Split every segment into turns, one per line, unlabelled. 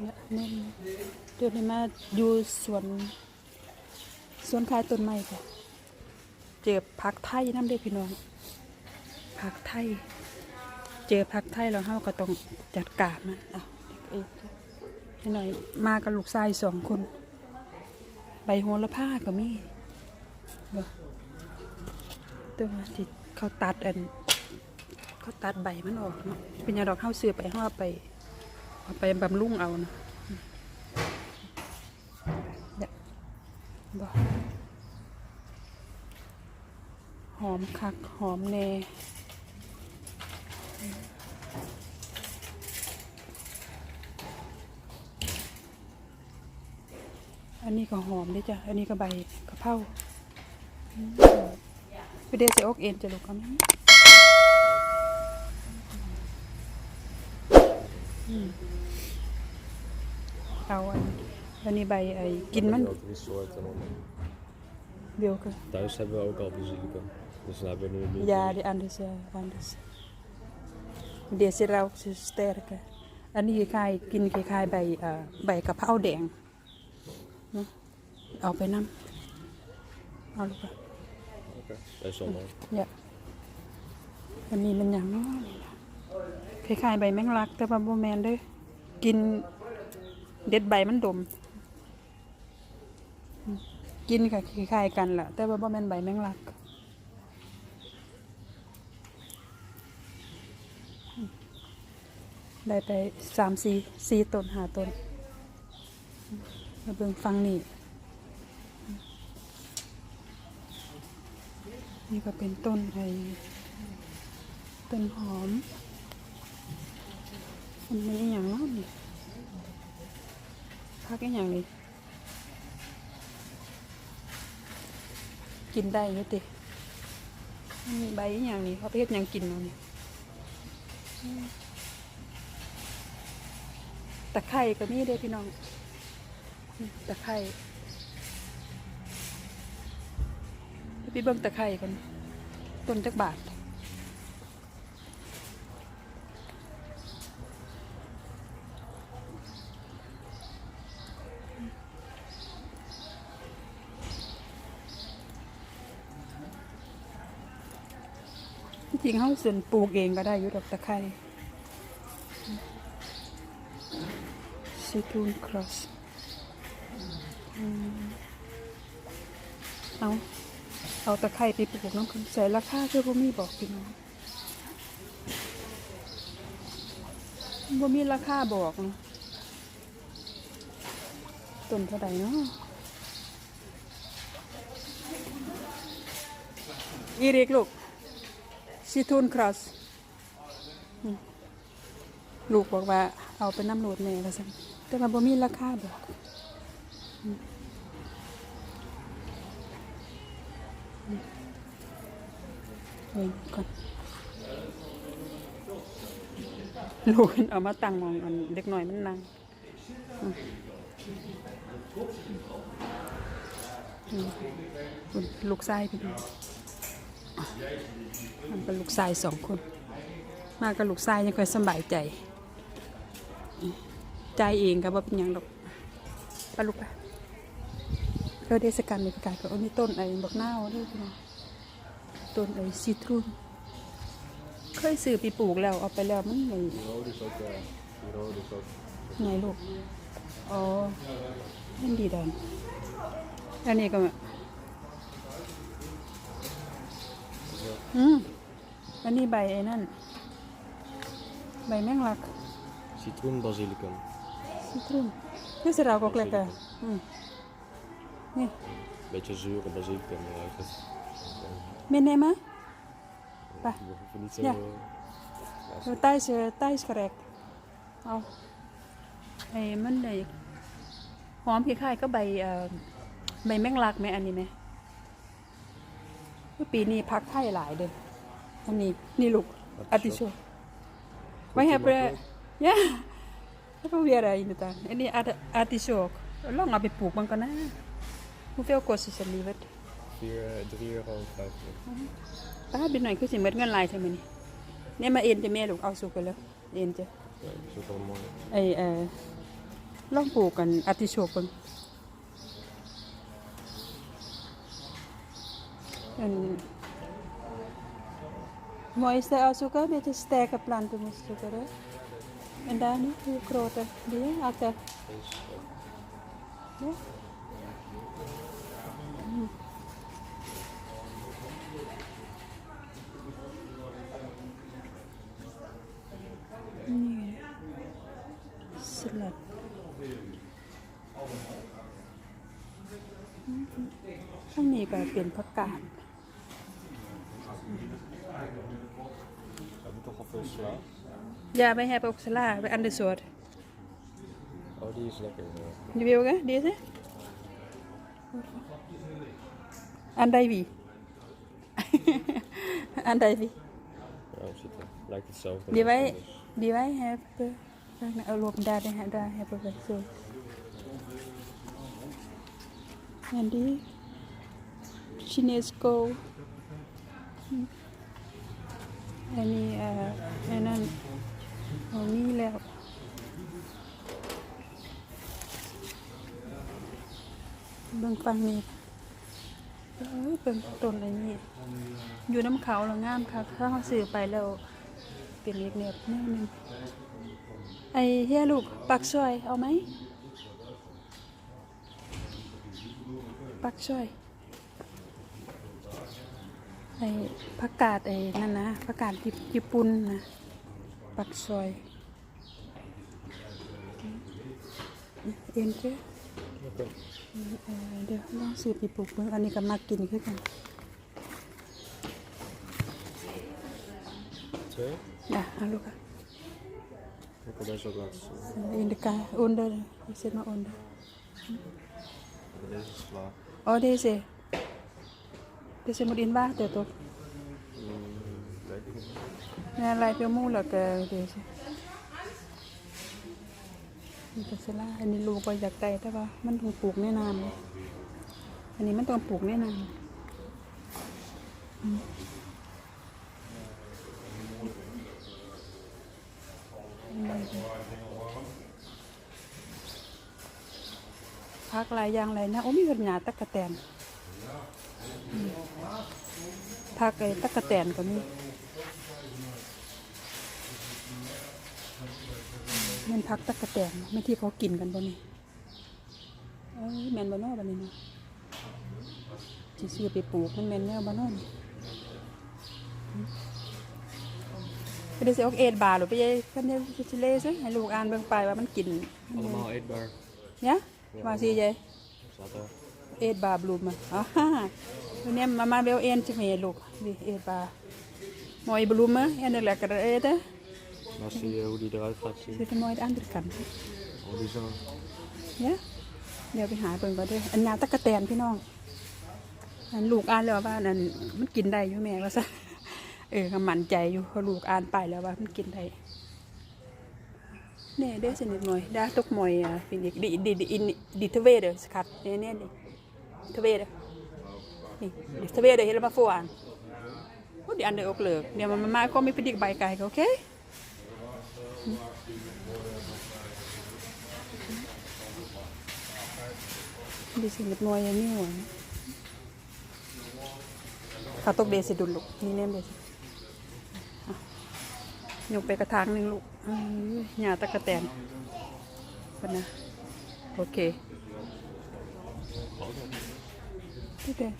เนี่ยนี่เดี๋ยวนี้มาอยู่สวนสวนขายต้นไม้ค่ะ เจอผักไทยน้ำเด็กพี่น้องผักไทย เจอผักไทยแล้วเฮาก็ต้องจัดการมันอะเอ้ยให้หน่อยมากับลูกชายสองคน ใบโหระพาก็มีบ่ตัวที่เขาตัดอันเขาตัดใบมันออกเนาะเป็นยังดอกเฮาซื้อไปเฮาเอาไป เอาไปบำรุงเอาเนาะเนี่ยบ่หอมคัก หอมแน่อันนี้ก็หอมด้วยจ้ะ อันนี้ก็ใบกะเพราอืมไปเดซอกเอ็นจะลูกคำนี้ เอาอันอันนี้ใบไอ้กินมัน
Ook drie soorten. man.
เบียวกัน
Thuis hebben we ook al basilicum. Dus dan hebben we nu niet.
ยาดิอันเดสอันเดสเดี๋ยวสิเราสิสเตอร์กันอันนี้คล้ายๆกินคล้ายๆใบเอ่อใบกะเพราแดงเนาะเอาไปน้ำเอาลูกไป
Oké. Best wel mooi.
เนี่ยอันนี้มันอย่างเน้อยคล้ายๆใบแมงลักแต่ว่าโบแมนเด้อกิน เด็ดใบมันดม กินค่ะคล้ายๆกันแหละแต่ว่าโบแมนใบแมงลักได้ไปสามสี่สี่ต้นหาต้นมาเบิ่งฟังนี่นี่ก็เป็นต้นไอต้นหอมมันเป็นอหย่างเนาะนี่ พักอย่างนี้ กินได้อยุติมีใบอย่างนี้เขาไปเฮ็ดยังกินเนาะนี่ตะไคร่ก็มีเด้พี่น้องตะไคร่ไปเบิ่งตะไคร่กันต้นจักบาท จ ริงๆเขาส่วนปลูกเองก็ได้อยู่ดอกตะไคร่ซีทูนครอสเอาเอาตะไคร้ไปปลูกน้ำกันใส่ราคาเพื่อพ่มีบอกพี่น้องบ่มีราคาบอกนะต้นเท่าไหร่เนาะอีริกลูก ซีทูนครอสลูกบอกว่า เอาไปน้ำโหลดแม่ล้วสั่นแต่ว่าบ่มีราคาบอกเองก่อนลูกเอามาตั้งมองอันเด็กหน่อยมันนั่งลูกชายพี่น้อง มันเป็นลูกชายสองคน มากับลูกชายยังค่อยสบายใจ ใจเองก็บ่เป็นหยังดอกปลูกไปเพื่อเทศกาลในประกาศก็อานี่ต้นไอ้บักนาวด้วยพี่น้องต้นไอ้ซิตรุนเคยซื้อไปปลูกแล้วเอาไปแล้วมันไม่
Die rode is ook. eh, die rode is ook.
ไงลูกอ๋อนั่นดีดันอันนี้ก็ อืมอันนี้ใบไอ้นั่น ใบแมงลัก
Citroen basilicum.
ซิตรุนนี่สิเราก็เกล็ดอะอืมนี่
Beetje zure basilicum. Ja, ik het,
เมนเนมะ
ik hoef niet zo.
Ja.
eh,
ใต้เสือใต้สกรกเอาไอ้มันไอ้หอมคล้ายๆก็ใบเอ่อใบแมงลักไหมอันนี้ไหม ปีนี้พักไข่หลายเด้ออันนี้นี่ลูกอาติโชไว้ให้เพื่อยะแล้วก็เวียอะไรนี่ตาอันนี้อาติโชกลองเอาไปปลูกมันก่อนนะ hoeveel kost is het liever
4, eh, 3 euro en 50.
ป้าเป็นหน่อยคือสิเม็ดเงินลายใช่ไหมนี่เนี่ยมาเอ็นจะแม่ลูกเอาสุกไปแล้วเอ็นจะ
Ja, dat is ook wel mooi.
ไอเออลองปลูกกันอาติโชกเบิ่งอัน mooiste als ook een beetje sterke planten moest zoeken. Hè? En daar nu, hoe grote? Die, achter.
Deze, eh,
Ja? Mm. Nee. Slat. Mhm. ข้างนี้ก็เป็นผักกาด
We hebben toch al veel sla.
อย่าไปแฮปอกสลาไปอันเดอร์สวด
Oh, die is lekker. eh.
รีวิวกันดีสิอันใดวีอันใดวี
Ja, we zitten. Lijkt hetzelfde.
Die
maar
wij,
anders.
die wij hebben, nou, lopen daar, daar, daar hebben we zo. En die Chinese go. Hm. En die, uh, en dan, oh, niet leuk. เบิ่งฟังนี่เอ้ยเป็นต้นอะไรนี่อยู่น้ำเขาแล้วงามค่ะถ้าเขาซื้อไปแล้วเป็นเล็กเนียบนวหนึงไอ้เฮียลูกปักช่วยเอาไหมปักช่วย ไอ้ผักกาดไอ้นั่นนะผักกาดญี่ญี่ปุ่นนะปักช่วยเอ็นเจ้
Oké.
เออเดี๋ยวลองซื้อไปปลูกเบิ่งอันนี้ก็มากินคือกัน
Twee.
อะเอาลูกอะ
Ik wil deze ook laten zien.
in de ka onder je zit maar onder
Deze is sla.
oh deze deze moet in water toch
Mm, weet ik niet.
ja lijkt heel moeilijk eh, deze นี่ก็สลาอันนี้ลูกก็อยากได้แต่ว่ามันต้องปลูกแน่นานเลยอันนี้มันต้องปลูกแน่นานพักหลายอย่างหลยนะ โอ้มีปัญญาตะกะแตนอืม พักไอ้ตะกะแตนก็มีแมันพักตะกะแตนไม่ที่เขากินกันบ่นี่เอ้ยแมนบ่เนอบันนี้เนาะสิซื้อไปปลูกมันแมนแนวบ่เนอนี่ไปได้สิออกเอ็ดบาทหรือไปยัยกันเนี่ยสิเลซะให้ลูกอ่านเบิ่งไปว่ามันกิน
Allemaal eetbaar.
เนี่ยว่าสิยาย
Staat er.
eet ba bloemen. Aha. Wanneer mama wil eentje mee, look. Die eet ba. Mooie bloemen en dan lekker eten.
Maar zie je hoe die eruit gaat zien?
Zit er mooi aan de andere kant.
Oh, die zo.
เนี่ยเดี๋ยวไปหาเบิ่งก่อนเด้ออันยาตะกะแตนพี่น้อง อันลูกอ่านแล้วว่าอันมันกินได้อยู่แม่ว่าซะ เออก็มั่นใจอยู่เพราะลูกอ่านไปแล้วว่ามันกินได้เนี่ยเด้อสนิทหน่อยได้ตกมอยอะเป็นอีกดิดิดิดิดิทเวเดอร์สกัดเนี่ยเนี่ยดิทเวเดอ นี่เดี๋ยวทะเวเดี๋ยวเห็นมาฟวานเดี๋ยวอันเดียวออกเลิกเดี๋ยวมันมาก็ไม่พอดีกับใบไก่โอเคดิสิเล็กน้อยยังนี่หวนขาตกเบสิดุลลูกนี่เน่มเบสิย
กไป
กระถางห
นึ่งลูกห
ยาตะ
กะ
แตนกันะโอเค Okay.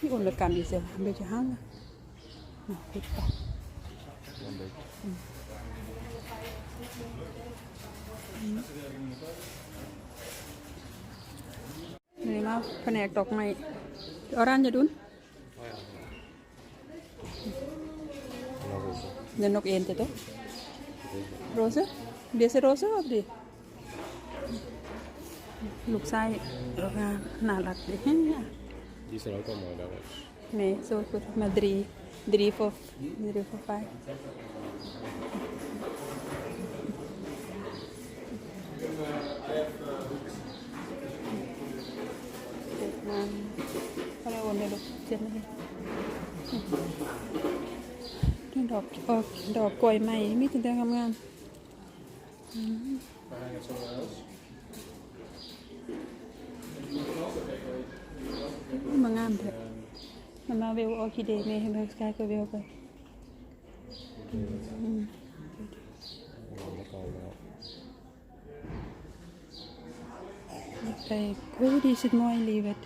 ก็น่ารักดี
Die zijn ook wel mooi daar rechts.
Nee, zo goed. Maar drie. Drie voor, drie voor vijf. Kijk maar. อะไรโอน เลยลูกเจ็บไหมนี่ดอกออกดอกกล้วยใหม่มีแต่งามงาม
Can
มางามเถอะมันมาเวลออคิเดย์เมย์ให้เบลสกายก็เวลไป
Ja, dat kan wel.
ไปโอ้ดีสิน้อยลีเวด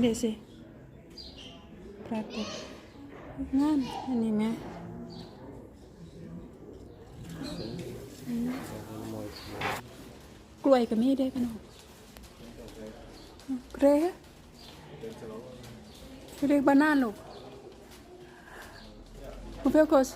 เดสิปรากฏงามอันนี้ไหม
Dat is een mooi kleur.
กล้วยก็มีได้พี่น้อง เรเรกบานาลูกคุณเพื่อนกส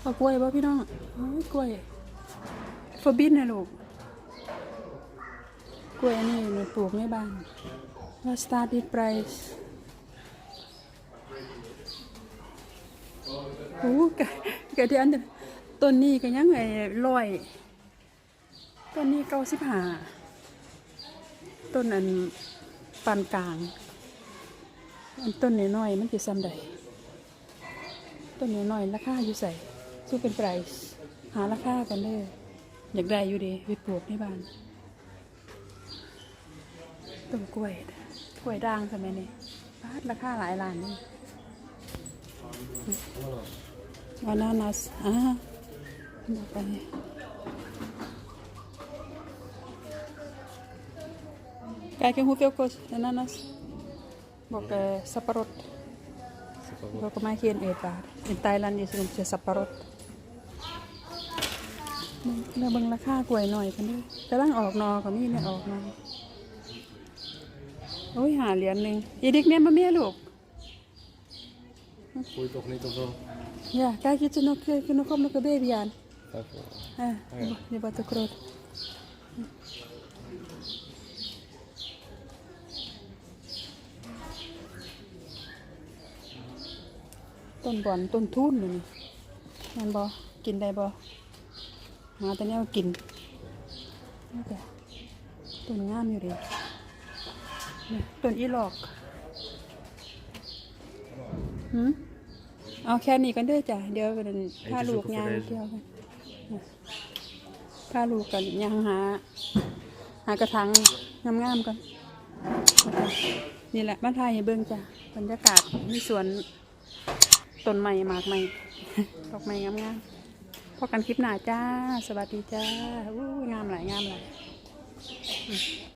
เอากล้วยป่ะพี่น้องกล้วยฟอบินนะลูก กล้วยนนี้หนูปลูกในบ้านว่า started price โอ้กะกะที่อันต้นนี้ก็ยังไงร้อย ต้นนี้เก้าสิบห้าต้นอันปานกลาง อันต้นน้อยๆมันจะซ้ำใดต้นน้อยๆราคาอยู่ใส่สู้เป็นไพรส์หาราคากันเด้ออยากได้อยู่ดีไปปลูกในบ้านต้นกล้วยกล้วยด่างสมัยนี้บาทราคาหลายล้านนี่ Ananas. Ah. Ano pa niya? Kaya kung hupyo ko, ananas. Bok eh, saparot.
Separat.
Bok kumain eh pa. In Thailand is yung siya saparot. เราเบิ่งราคากล้วยหน่อยกันด้วยกำลังออกนอก็มีเนี่ยออกนอโอ้ยหาเหรียญหนึ่งอีดิกเนี่ยมาเมียลูก
Groeit toch niet of wel?
Ja, kijk je nog, je nog komt nog een baby aan.
Vijf euro.
Ah,
Oh ja.
die wat te groot. ต้้นบอนต้นทุ่นนี่นี่แมันบอกินได้บอหาแต่เนี้ยกินนี่จ้ะต้นงามอยู่ดินี่ต้นอีหลอกหืมเอาแค่นี้กันเด้อจ้ะเดี๋ยวเป็นพาลูกยางเที่ยวกันพาลูกกันยางหา หากระถางงามๆกันนี่แหละบ้านไทยเบิ่งจ้ะบรรยากาศมีสวน ต้นใหม่หมากใหม่ดอกใหม่งามๆพอกันคลิปหน้าจ้า สวัสดีจ้าอู้งามหลายงามหลาย